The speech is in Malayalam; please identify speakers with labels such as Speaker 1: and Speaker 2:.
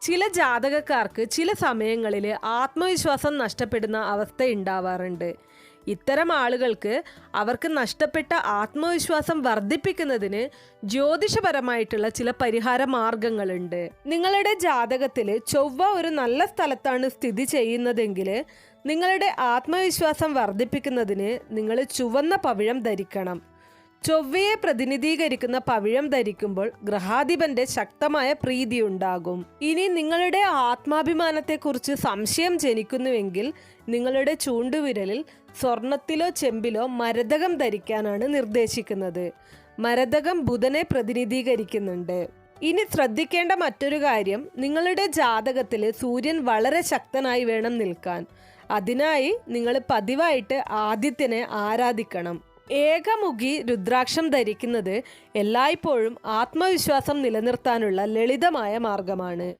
Speaker 1: ചില ജാതകക്കാർക്ക് ചില സമയങ്ങളിൽ ആത്മവിശ്വാസം നഷ്ടപ്പെടുന്ന അവസ്ഥ ഉണ്ടാവാറുണ്ട്. ഇത്തരം ആളുകൾക്ക് അവർക്ക് നഷ്ടപ്പെട്ട ആത്മവിശ്വാസം വർദ്ധിപ്പിക്കുന്നതിന് ജ്യോതിഷപരമായിട്ടുള്ള ചില പരിഹാര മാർഗങ്ങളുണ്ട്. നിങ്ങളുടെ ജാതകത്തിൽ ചൊവ്വ ഒരു നല്ല സ്ഥലത്താണ് സ്ഥിതി ചെയ്യുന്നതെങ്കിൽ നിങ്ങളുടെ ആത്മവിശ്വാസം വർദ്ധിപ്പിക്കുന്നതിന് നിങ്ങൾ ചുവന്ന പവിഴം ധരിക്കണം. ചൊവ്വയെ പ്രതിനിധീകരിക്കുന്ന പവിഴം ധരിക്കുമ്പോൾ ഗ്രഹാധിപന്റെ ശക്തമായ പ്രീതി ഉണ്ടാകും ഇനി നിങ്ങളുടെ ആത്മാഭിമാനത്തെക്കുറിച്ച് സംശയം ജനിക്കുന്നുവെങ്കിൽ നിങ്ങളുടെ ചൂണ്ടുവിരലിൽ സ്വർണത്തിലോ ചെമ്പിലോ മരതകം ധരിക്കാനാണ് നിർദ്ദേശിക്കുന്നത്. മരതകം ബുധനെ പ്രതിനിധീകരിക്കുന്നുണ്ട്. ഇനി ശ്രദ്ധിക്കേണ്ട മറ്റൊരു കാര്യം നിങ്ങളുടെ ജാതകത്തിൽ സൂര്യൻ വളരെ ശക്തനായി വേണം നിൽക്കാൻ. അതിനായി നിങ്ങൾ പതിവായിട്ട് ആദിത്യനെ ആരാധിക്കണം. ഏകമുഖി രുദ്രാക്ഷം ധരിക്കുന്നത് എല്ലായ്പ്പോഴും ആത്മവിശ്വാസം നിലനിർത്താനുള്ള ലളിതമായ മാർഗമാണ്.